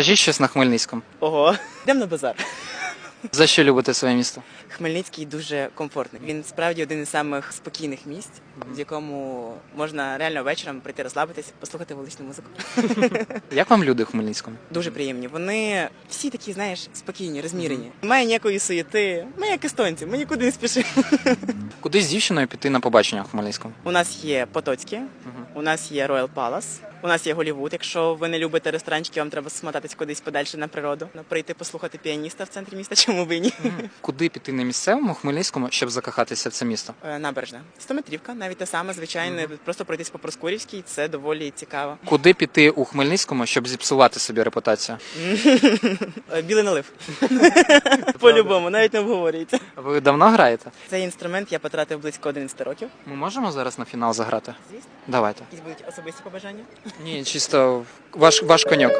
Кажіть щось на Хмельницькому. Ого, йдемо на базар. За що любите своє місто? Хмельницький дуже комфортний. Він справді один із самих спокійних місць, в якому можна реально вечором прийти розслабитись, послухати вуличну музику. Як вам люди в Хмельницькому? Дуже приємні. Вони всі такі, знаєш, спокійні, розмірені. Немає ніякої суєти. Ми як естонці, ми нікуди не спішимо. Куди з дівчиною піти на побачення в Хмельницькому? У нас є Потоцьке, у нас є Royal Palace, у нас є Голівуд. Якщо ви не любите ресторанчики, вам треба смотатись кудись подальше на природу. Ну, Прийти послухати піаніста в центрі міста, чому ви ні? Куди піти на місцевому Хмельницькому, щоб закохатися в це місто? Е, Набережна. Стометрівка, навіть те саме, звичайно, просто пройтись по Проскурівській, це доволі цікаво. Куди піти у Хмельницькому, щоб зіпсувати собі репутацію? Е, Білий налив. По-любому, навіть не обговорюється. Ви давно граєте? Цей інструмент я потратив близько 11 років. Ми можемо зараз на фінал заграти? Звісно, Давайте. якісь будуть особисті побажання. Ні, чисто ваш, ваш коньок.